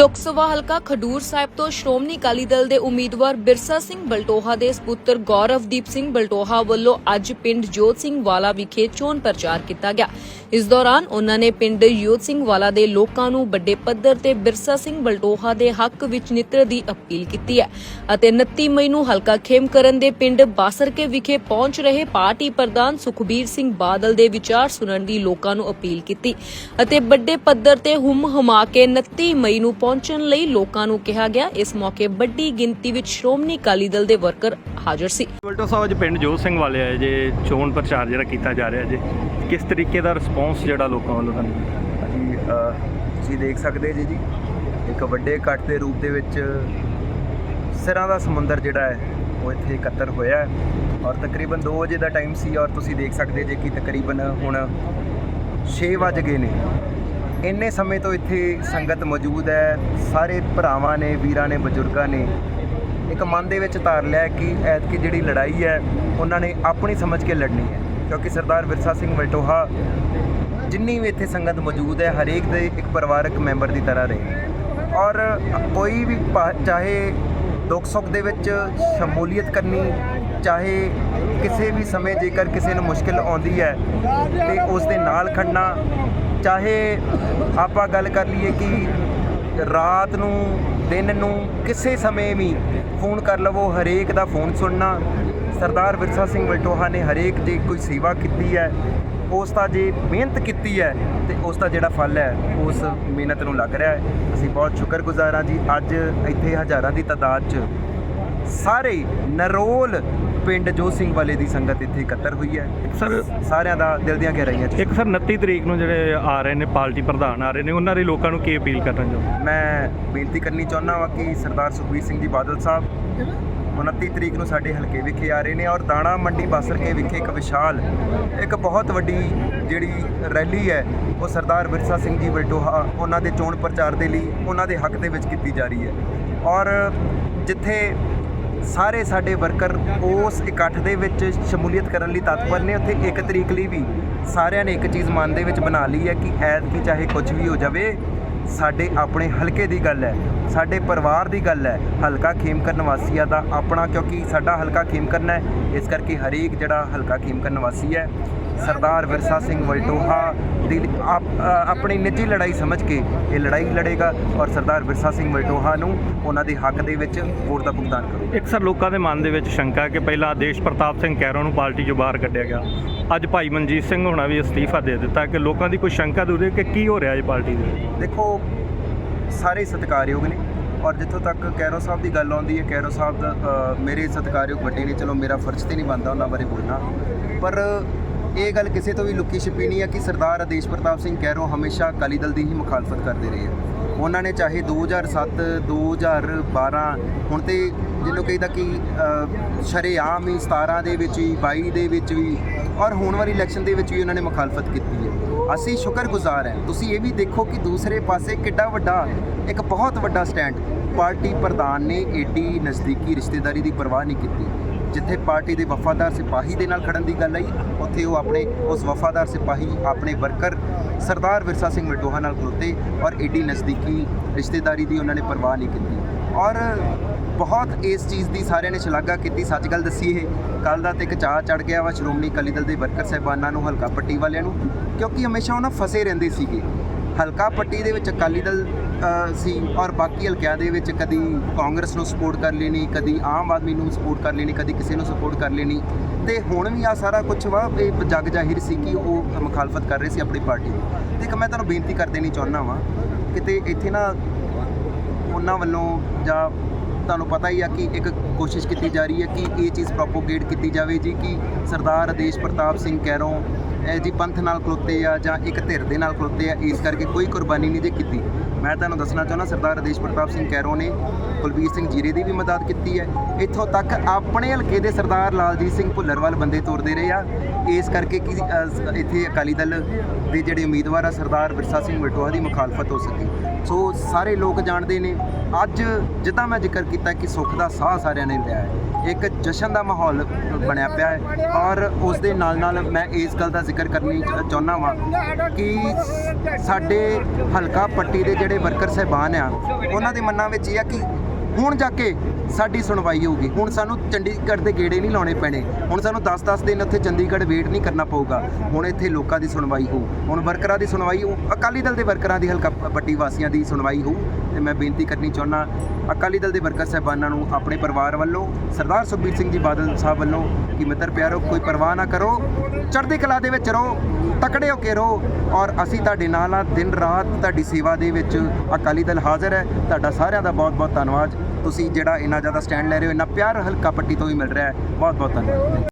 ਲੋਕ ਸਭਾ ਹਲਕਾ ਖਡੂਰ ਸਾਹਿਬ ਤੋਂ ਸ਼੍ਰੋਮਣੀ ਅਕਾਲੀ ਦਲ ਦੇ ਉਮੀਦਵਾਰ ਬਿਰਸਾ ਸਿੰਘ ਬਲਟੋਹਾ ਦੇ ਸੁਪੁੱਤਰ ਗੌਰਵਦੀਪ ਸਿੰਘ ਬਲਟੋਹਾ ਵੱਲੋਂ ਅੱਜ ਪਿੰਡ ਜੋਤ ਸਿੰਘ ਵਾਲਾ ਵਿਖੇ ਚੋਣ ਪ੍ਰਚਾਰ ਕੀਤਾ ਗਿਆ। ਇਸ ਦੌਰਾਨ ਉਹਨਾਂ ਨੇ ਪਿੰਡ ਯੋਤ ਸਿੰਘ ਵਾਲਾ ਦੇ ਲੋਕਾਂ ਨੂੰ ਵੱਡੇ ਪੱਧਰ ਤੇ ਬਿਰਸਾ ਸਿੰਘ ਬਲਟੋਹਾ ਦੇ ਹੱਕ ਵਿੱਚ ਨਿੱਤਰ ਦੀ ਅਪੀਲ ਕੀਤੀ ਹੈ ਅਤੇ 29 ਮਈ ਨੂੰ ਹਲਕਾ ਖੇਮਕਰਨ ਦੇ ਪਿੰਡ ਬਾਸਰਕੇ ਵਿਖੇ ਪਹੁੰਚ ਰਹੇ ਪਾਰਟੀ ਪ੍ਰਧਾਨ ਸੁਖਬੀਰ ਸਿੰਘ ਬਾਦਲ ਦੇ ਵਿਚਾਰ ਸੁਣਨ ਦੀ ਲੋਕਾਂ ਨੂੰ ਅਪੀਲ ਕੀਤੀ ਅਤੇ ਵੱਡੇ ਪੱਧਰ ਤੇ ਹੁਮ ਹਮਾ ਕੇ 29 ਮਈ ਨੂੰ ਪਹੁੰਚਣ ਲਈ ਲੋਕਾਂ ਨੂੰ ਕਿਹਾ ਗਿਆ। ਇਸ ਮੌਕੇ ਵੱਡੀ ਗਿਣਤੀ ਵਿੱਚ ਸ਼੍ਰੋਮਣੀ ਅਕਾਲੀ ਦਲ ਦੇ ਵਰਕਰ ਹਾਜ਼ਰ ਸੀ। ਵਲਟੋ ਸਾਹਿਬ, ਅੱਜ ਪਿੰਡ ਜੋਤ ਸਿੰਘ ਵਾਲੇ ਆਏ ਜੇ, ਚੋਣ ਪ੍ਰਚਾਰ ਜਿਹੜਾ ਕੀਤਾ ਜਾ ਰਿਹਾ ਜੇ। ਕਿਸ ਤਰੀਕੇ ਦਾ ਰਿਸਪੌਂਸ ਜਿਹੜਾ ਲੋਕਾਂ ਵੱਲੋਂ ਤੁਹਾਨੂੰ ਹਾਂਜੀ ਤੁਸੀਂ ਦੇਖ ਸਕਦੇ ਜੀ ਜੀ, ਇੱਕ ਵੱਡੇ ਇਕੱਠ ਦੇ ਰੂਪ ਦੇ ਵਿੱਚ ਸਿਰਾਂ ਦਾ ਸਮੁੰਦਰ ਜਿਹੜਾ ਹੈ, ਉਹ ਇੱਥੇ ਇਕੱਤਰ ਹੋਇਆ ਹੈ। ਔਰ ਤਕਰੀਬਨ 2 ਵਜੇ ਦਾ ਟਾਈਮ ਸੀ ਔਰ ਤੁਸੀਂ ਦੇਖ ਸਕਦੇ ਜੇ ਕਿ ਤਕਰੀਬਨ ਹੁਣ 6 ਵੱਜ ਗਏ ਨੇ। ਇੰਨੇ ਸਮੇਂ ਤੋਂ ਇੱਥੇ ਸੰਗਤ ਮੌਜੂਦ ਹੈ, ਸਾਰੇ ਭਰਾਵਾਂ ਨੇ, ਵੀਰਾਂ ਨੇ, ਬਜ਼ੁਰਗਾਂ ਨੇ ਇੱਕ ਮਨ ਦੇ ਵਿੱਚ ਧਾਰ ਲਿਆ ਕਿ ਐਤਕੀ ਜਿਹੜੀ ਲੜਾਈ ਹੈ, ਉਹਨਾਂ ਨੇ ਆਪਣੀ ਸਮਝ ਕੇ ਲੜਨੀ ਹੈ। ਕਿਉਂਕਿ ਸਰਦਾਰ ਵਿਰਸਾ ਸਿੰਘ ਵਲਟੋਹਾ ਜਿੰਨੀ ਵੀ ਇੱਥੇ ਸੰਗਤ ਮੌਜੂਦ ਹੈ, ਹਰੇਕ ਦੇ ਇੱਕ ਪਰਿਵਾਰਕ ਮੈਂਬਰ ਦੀ ਤਰ੍ਹਾਂ ਰਹੇ। ਔਰ ਕੋਈ ਵੀ ਭਾ- ਚਾਹੇ ਦੁੱਖ ਸੁੱਖ ਦੇ ਵਿੱਚ ਸ਼ਮੂਲੀਅਤ ਕਰਨੀ, ਚਾਹੇ ਕਿਸੇ ਵੀ ਸਮੇਂ ਜੇਕਰ ਕਿਸੇ ਨੂੰ ਮੁਸ਼ਕਿਲ ਆਉਂਦੀ ਹੈ, ਤੇ ਉਸ ਦੇ ਨਾਲ ਖੜਨਾ, ਚਾਹੇ ਆਪਾਂ ਗੱਲ ਕਰ ਲਈਏ ਕਿ ਰਾਤ ਨੂੰ ਦਿਨ ਨੂੰ ਕਿਸੇ ਸਮੇਂ ਵੀ ਫੋਨ ਕਰ ਲਵੋ, ਹਰੇਕ ਦਾ ਫੋਨ ਸੁਣਨਾ। ਸਰਦਾਰ ਵਿਰਸਾ ਸਿੰਘ ਵਲਟੋਹਾ ਨੇ ਹਰੇਕ ਜੇ ਕੋਈ ਸੇਵਾ ਕੀਤੀ ਹੈ, ਉਸ ਦਾ ਜੇ ਮਿਹਨਤ ਕੀਤੀ ਹੈ, ਤੇ ਉਸ ਦਾ ਜਿਹੜਾ ਫਲ ਹੈ, ਉਸ ਮਿਹਨਤ ਨੂੰ ਲੱਗ ਰਿਹਾ ਹੈ। ਅਸੀਂ ਬਹੁਤ ਸ਼ੁਕਰਗੁਜ਼ਾਰ ਹਾਂ ਜੀ, ਅੱਜ ਇੱਥੇ ਹਜ਼ਾਰਾਂ ਦੀ ਤਾਦਾਦ 'ਚ ਸਾਰੇ ਨਰੋਲ ਪਿੰਡ ਜੋ ਸਿੰਘ ਵਾਲੇ ਦੀ ਸੰਗਤ ਇੱਥੇ ਇਕੱਤਰ ਹੋਈ ਹੈ। ਸਰ ਸਾਰਿਆਂ ਦਾ ਦਿਲ ਦੀਆਂ ਗਹਿਰਾਈਆਂ 'ਚ ਇੱਕ ਸਰ 29 ਤਰੀਕ ਨੂੰ ਜਿਹੜੇ ਆ ਰਹੇ ਨੇ ਪਾਰਟੀ ਪ੍ਰਧਾਨ ਆ ਰਹੇ ਨੇ ਉਹਨਾਂ ਦੇ ਲੋਕਾਂ ਨੂੰ ਕੀ ਅਪੀਲ ਕਰਨਾ ਚਾਹੁੰਦੇ ਮੈਂ ਬੇਨਤੀ ਕਰਨੀ ਚਾਹੁੰਦਾ ਹਾਂ ਕਿ ਸਰਦਾਰ ਸੁਖਬੀਰ ਸਿੰਘ ਜੀ ਬਾਦਲ ਸਾਹਿਬ 29 ਤਰੀਕ ਨੂੰ ਸਾਡੇ ਹਲਕੇ ਵਿਖੇ ਆ ਰਹੇ ਨੇ ਔਰ ਦਾਣਾ ਮੰਡੀ ਬਾਸਰਕੇ ਵਿਖੇ ਇੱਕ ਵਿਸ਼ਾਲ ਇੱਕ ਬਹੁਤ ਵੱਡੀ ਜਿਹੜੀ ਰੈਲੀ ਹੈ ਉਹ ਸਰਦਾਰ ਵਿਰਸਾ ਸਿੰਘ ਜੀ ਵਲਟੋਹਾ ਉਹਨਾਂ ਦੇ ਚੋਣ ਪ੍ਰਚਾਰ ਦੇ ਲਈ ਉਹਨਾਂ ਦੇ ਹੱਕ ਦੇ ਵਿੱਚ ਕੀਤੀ ਜਾ ਰਹੀ ਹੈ। ਔਰ ਜਿੱਥੇ ਸਾਰੇ ਸਾਡੇ ਵਰਕਰ ਉਸ ਇਕੱਠ ਦੇ ਵਿੱਚ ਸ਼ਮੂਲੀਅਤ ਕਰਨ ਲਈ ਤਤਪਰ ਨੇ। ਉੱਥੇ ਇੱਕ ਤਰੀਕ ਲਈ ਵੀ ਸਾਰਿਆਂ ਨੇ ਇੱਕ ਚੀਜ਼ ਮਨ ਦੇ ਵਿੱਚ ਬਣਾ ਲਈ ਹੈ ਕਿ ਐਤਕੀ ਚਾਹੇ ਕੁਝ ਵੀ ਹੋ ਜਾਵੇ, ਸਾਡੇ ਆਪਣੇ ਹਲਕੇ ਦੀ ਗੱਲ ਹੈ, ਸਾਡੇ ਪਰਿਵਾਰ ਦੀ ਗੱਲ ਹੈ। ਹਲਕਾ ਖੇਮਕਰਨ ਵਾਸੀਆਂ ਦਾ ਆਪਣਾ, ਕਿਉਂਕਿ ਸਾਡਾ ਹਲਕਾ ਖੇਮਕਰਨ ਹੈ, ਇਸ ਕਰਕੇ ਹਰੇਕ ਜਿਹੜਾ ਹਲਕਾ ਖੇਮਕਰਨ ਨਿਵਾਸੀ ਹੈ ਸਰਦਾਰ ਵਿਰਸਾ ਸਿੰਘ ਵਲਟੋਹਾ ਦੀ ਆਪਣੀ ਨਿੱਜੀ ਲੜਾਈ ਸਮਝ ਕੇ ਇਹ ਲੜਾਈ ਲੜੇਗਾ ਔਰ ਸਰਦਾਰ ਵਿਰਸਾ ਸਿੰਘ ਵਲਟੋਹਾ ਨੂੰ ਉਹਨਾਂ ਦੇ ਹੱਕ ਦੇ ਵਿੱਚ ਵੋਟ ਦਾ ਭੁਗਤਾਨ ਕਰੂਗਾ ਇੱਕ ਸਰ ਲੋਕਾਂ ਦੇ ਮਨ ਦੇ ਵਿੱਚ ਸ਼ੰਕਾ ਕਿ ਪਹਿਲਾਂ ਦੇਸ਼ ਪ੍ਰਤਾਪ ਸਿੰਘ ਕੈਰੋਂ ਨੂੰ ਪਾਰਟੀ 'ਚੋਂ ਬਾਹਰ ਕੱਢਿਆ ਗਿਆ। ਅੱਜ ਭਾਈ ਮਨਜੀਤ ਸਿੰਘ ਹੋਣਾ ਵੀ ਅਸਤੀਫਾ ਦੇ ਦਿੱਤਾ ਕਿ ਲੋਕਾਂ ਦੀ ਕੋਈ ਸ਼ੰਕਾ ਦੂਰ ਹੈ ਕਿ ਕੀ ਹੋ ਰਿਹਾ ਹੈ ਪਾਰਟੀ ਦੇ ਦੇਖੋ ਸਾਰੇ ਸਤਿਕਾਰਯੋਗ ਨੇ ਔਰ ਜਿੱਥੋਂ ਤੱਕ ਕੈਰੋ ਸਾਹਿਬ ਦੀ ਗੱਲ ਆਉਂਦੀ ਹੈ ਕੈਰੋ ਸਾਹਿਬ ਦਾ ਮੇਰੇ ਸਤਿਕਾਰਯੋਗ ਵੱਡੇ ਨੇ ਚਲੋ ਮੇਰਾ ਫਰਜ਼ ਤੇ ਨਹੀਂ ਬਣਦਾ ਉਹਨਾਂ ਬਾਰੇ ਬੋਲਣਾ। ਪਰ ਇਹ ਗੱਲ ਕਿਸੇ ਤੋਂ ਵੀ ਲੁੱਕੀ ਛਿਪੀ ਨਹੀਂ ਹੈ ਕਿ ਸਰਦਾਰ ਆਦੇਸ਼ ਪ੍ਰਤਾਪ ਸਿੰਘ ਕੈਰੋ ਹਮੇਸ਼ਾ ਅਕਾਲੀ ਦਲ ਦੀ ਹੀ ਮੁਖਾਲਫਤ ਕਰਦੇ ਰਹੇ ਆ। ਉਹਨਾਂ ਨੇ ਚਾਹੇ 2007 2012 ਹੁਣ ਤੇ ਜਿਹਨੂੰ ਕਹਿੰਦਾ ਕਿ ਸ਼ਰੇਆਮ ਹੀ 17 ਦੇ ਵਿੱਚ ਵੀ 22 ਦੇ ਵਿੱਚ ਵੀ, ਔਰ ਹੋਣ ਵਾਲੀ ਇਲੈਕਸ਼ਨ ਦੇ ਵਿੱਚ ਵੀ ਉਹਨਾਂ ਨੇ ਮੁਖਾਲਫਤ ਕੀਤੀ ਹੈ। ਅਸੀਂ ਸ਼ੁਕਰਗੁਜ਼ਾਰ ਹਾਂ। ਤੁਸੀਂ ਇਹ ਵੀ ਦੇਖੋ ਕਿ ਦੂਸਰੇ ਪਾਸੇ ਕਿੱਡਾ ਵੱਡਾ, ਇੱਕ ਬਹੁਤ ਵੱਡਾ ਸਟੈਂਡ ਪਾਰਟੀ ਪ੍ਰਧਾਨ ਨੇ ਏਡੀ ਨਜ਼ਦੀਕੀ ਰਿਸ਼ਤੇਦਾਰੀ ਦੀ ਪਰਵਾਹ ਨਹੀਂ ਕੀਤੀ। ਜਿੱਥੇ ਪਾਰਟੀ ਦੇ ਵਫਾਦਾਰ ਸਿਪਾਹੀ ਦੇ ਨਾਲ ਖੜਨ ਦੀ ਗੱਲ ਆਈ, ਉੱਥੇ ਉਹ ਆਪਣੇ, ਉਸ ਵਫਾਦਾਰ ਸਿਪਾਹੀ, ਆਪਣੇ ਵਰਕਰ ਸਰਦਾਰ ਵਿਰਸਾ ਸਿੰਘ ਵਲਟੋਹਾ ਨਾਲ ਖਲੋਤੇ ਔਰ ਏਡੀ ਨਜ਼ਦੀਕੀ ਰਿਸ਼ਤੇਦਾਰੀ ਦੀ ਉਹਨਾਂ ਨੇ ਪਰਵਾਹ ਨਹੀਂ ਕੀਤੀ। ਔਰ ਬਹੁਤ ਇਸ ਚੀਜ਼ ਦੀ ਸਾਰਿਆਂ ਨੇ ਸ਼ਲਾਘਾ ਕੀਤੀ ਸੱਚ ਗੱਲ ਦੱਸੀ ਇਹ। ਕੱਲ ਦਾ ਤੇ ਇੱਕ ਚਾਹ ਚੜ ਗਿਆ ਵਾ ਸ਼੍ਰੋਮਣੀ ਅਕਾਲੀ ਦਲ ਦੇ ਵਰਕਰ ਸਹਿਬਾਨਾਂ ਨੂੰ, ਹਲਕਾ ਪੱਟੀ ਵਾਲਿਆਂ ਨੂੰ, ਕਿਉਂਕਿ ਹਮੇਸ਼ਾ ਉਹਨਾਂ ਫਸੇ ਰਹਿੰਦੇ ਸੀਗੇ। ਹਲਕਾ ਪੱਟੀ ਦੇ ਵਿੱਚ ਅਕਾਲੀ ਦਲ ਸੀ ਔਰ ਬਾਕੀ ਹਲਕਿਆਂ ਦੇ ਵਿੱਚ ਕਦੀ ਕਾਂਗਰਸ ਨੂੰ ਸਪੋਰਟ ਕਰ ਲੈਣੀ ਕਦੀ ਆਮ ਆਦਮੀ ਨੂੰ ਸਪੋਰਟ ਕਰ ਲੈਣੀ ਕਦੀ ਕਿਸੇ ਨੂੰ ਸਪੋਰਟ ਕਰ ਲੈਣੀ ਤੇ ਹੁਣ ਵੀ ਆ ਸਾਰਾ ਕੁਝ ਵਾ, ਇਹ ਜਗ ਜ਼ਾਹਿਰ ਸੀ ਕਿ ਉਹ ਮੁਖਾਲਫਤ ਕਰ ਰਹੇ ਸੀ ਆਪਣੀ ਪਾਰਟੀ ਦੀ ਤੇ ਇੱਕ ਮੈਂ ਤੁਹਾਨੂੰ ਬੇਨਤੀ ਕਰ ਦੇਣੀ ਚਾਹੁੰਦਾ ਵਾਂ, ਕਿਤੇ ਇੱਥੇ ਨਾ ਉਹਨਾਂ ਵੱਲੋਂ ਜਾਂ ਤੁਹਾਨੂੰ ਪਤਾ ਹੀ ਆ ਕਿ ਇੱਕ ਕੋਸ਼ਿਸ਼ ਕੀਤੀ ਜਾ ਰਹੀ ਹੈ ਕਿ ਇਹ ਚੀਜ਼ ਪ੍ਰੋਪੋਗੇਟ ਕੀਤੀ ਜਾਵੇ ਜੀ, ਕਿ ਸਰਦਾਰ ਆਦੇਸ਼ ਪ੍ਰਤਾਪ ਸਿੰਘ ਕੈਰੋਂ, ਇਹ ਜੀ ਪੰਥ ਨਾਲ ਖਲੋਤੇ ਆ ਜਾਂ ਇੱਕ ਧਿਰ ਦੇ ਨਾਲ ਖਲੋਤੇ ਆ, ਇਸ ਕਰਕੇ ਕੋਈ ਕੁਰਬਾਨੀ ਨਹੀਂ ਜੇ ਕੀਤੀ। ਮੈਂ ਤੁਹਾਨੂੰ ਦੱਸਣਾ ਚਾਹੁੰਦਾ, ਸਰਦਾਰ ਆਦੇਸ਼ ਪ੍ਰਤਾਪ ਸਿੰਘ ਕੈਰੋਂ ਨੇ ਕੁਲਬੀਰ ਸਿੰਘ ਜੀਰੇ ਦੀ ਵੀ ਮਦਦ ਕੀਤੀ ਹੈ। ਇੱਥੋਂ ਤੱਕ ਆਪਣੇ ਹਲਕੇ ਦੇ ਸਰਦਾਰ ਲਾਲਜੀਤ ਸਿੰਘ ਭੁੱਲਰਵਾਲ ਬੰਦੇ ਤੋਰਦੇ ਰਹੇ ਆ। ਇਸ ਕਰਕੇ ਕਿ ਇੱਥੇ ਅਕਾਲੀ ਦਲ ਦੇ ਜਿਹੜੇ ਉਮੀਦਵਾਰ ਆ, ਸਰਦਾਰ ਵਿਰਸਾ ਸਿੰਘ ਵਟੋਹਾ ਦੀ ਮੁਖਾਲਫਤ ਹੋ ਸਕੀ। ਸੋ ਸਾਰੇ ਲੋਕ ਜਾਣਦੇ ਨੇ ਅੱਜ ਜਿੱਦਾਂ ਮੈਂ ਜ਼ਿਕਰ ਕੀਤਾ ਕਿ ਸੁੱਖ ਦਾ ਸਾਹ ਸਾਰਿਆਂ ਨੇ ਲਿਆ ਹੈ, ਇੱਕ ਜਸ਼ਨ ਦਾ ਮਾਹੌਲ ਬਣਿਆ ਪਿਆ ਹੈ ਔਰ ਉਸ ਦੇ ਨਾਲ ਨਾਲ ਮੈਂ ਇਸ ਗੱਲ ਦਾ ਜ਼ਿਕਰ ਕਰਨੀ ਚਾਹੁੰਦਾ ਵਾਂ ਕਿ ਸਾਡੇ ਹਲਕਾ ਪੱਟੀ ਦੇ ਜਿਹੜੇ ਵਰਕਰ ਸਹਿਬਾਨ ਆ, ਉਹਨਾਂ ਦੇ ਮਨਾਂ ਵਿੱਚ ਇਹ ਆ ਕਿ ਹੁਣ ਜਾ ਕੇ ਸਾਡੀ ਸੁਣਵਾਈ ਹੋਊਗੀ। ਹੁਣ ਸਾਨੂੰ ਚੰਡੀਗੜ੍ਹ ਦੇ ਗੇੜੇ ਨਹੀਂ ਲਾਉਣੇ ਪੈਣੇ। ਹੁਣ ਸਾਨੂੰ 10-10 ਦਿਨ ਉੱਥੇ ਚੰਡੀਗੜ੍ਹ ਵੇਟ ਨਹੀਂ ਕਰਨਾ ਪਊਗਾ। ਹੁਣ ਇੱਥੇ ਲੋਕਾਂ ਦੀ ਸੁਣਵਾਈ ਹੋਊ। ਹੁਣ ਵਰਕਰਾਂ ਦੀ ਸੁਣਵਾਈ ਹੋਊ। ਅਕਾਲੀ ਦਲ ਦੇ ਵਰਕਰਾਂ ਦੀ ਹਲਕਾ ਪੱਟੀ ਵਾਸੀਆਂ ਦੀ ਸੁਣਵਾਈ ਹੋਊ। ਤੇ ਮੈਂ ਬੇਨਤੀ ਕਰਨੀ ਚਾਹੁੰਦਾ, ਅਕਾਲੀ ਦਲ ਦੇ ਵਰਕਰ ਸਹਿਬਾਨਾਂ ਨੂੰ, ਆਪਣੇ ਪਰਿਵਾਰ ਵੱਲੋਂ, ਸਰਦਾਰ ਸੁਖਬੀਰ ਸਿੰਘ ਜੀ ਬਾਦਲ ਸਾਹਿਬ ਵੱਲੋਂ ਕਿ ਮਿੱਤਰ ਪਿਆਰੋ, ਕੋਈ ਪਰਵਾਹ ਨਾ ਕਰੋ, ਚੜ੍ਹਦੀ ਕਲਾ ਦੇ ਵਿੱਚ ਰਹੋ, ਤਕੜੇ ਹੋ ਕੇ ਰਹੋ ਔਰ ਅਸੀਂ ਤੁਹਾਡੇ ਨਾਲ ਆ ਦਿਨ ਰਾਤ ਤੁਹਾਡੀ ਸੇਵਾ ਦੇ ਵਿੱਚ ਅਕਾਲੀ ਦਲ ਹਾਜ਼ਰ ਹੈ। ਤੁਹਾਡਾ ਸਾਰਿਆਂ ਦਾ ਬਹੁਤ ਬਹੁਤ ਧੰਨਵਾਦ। ਤੁਸੀਂ ਜਿਹੜਾ ਇੰਨਾ ਜ਼ਿਆਦਾ ਸਟੈਂਡ ਲੈ ਰਹੇ ਹੋ, ਇੰਨਾ ਪਿਆਰ ਹਲਕਾ ਪੱਟੀ ਤੋਂ ਵੀ ਮਿਲ ਰਿਹਾ ਹੈ। ਬਹੁਤ ਬਹੁਤ ਧੰਨਵਾਦ।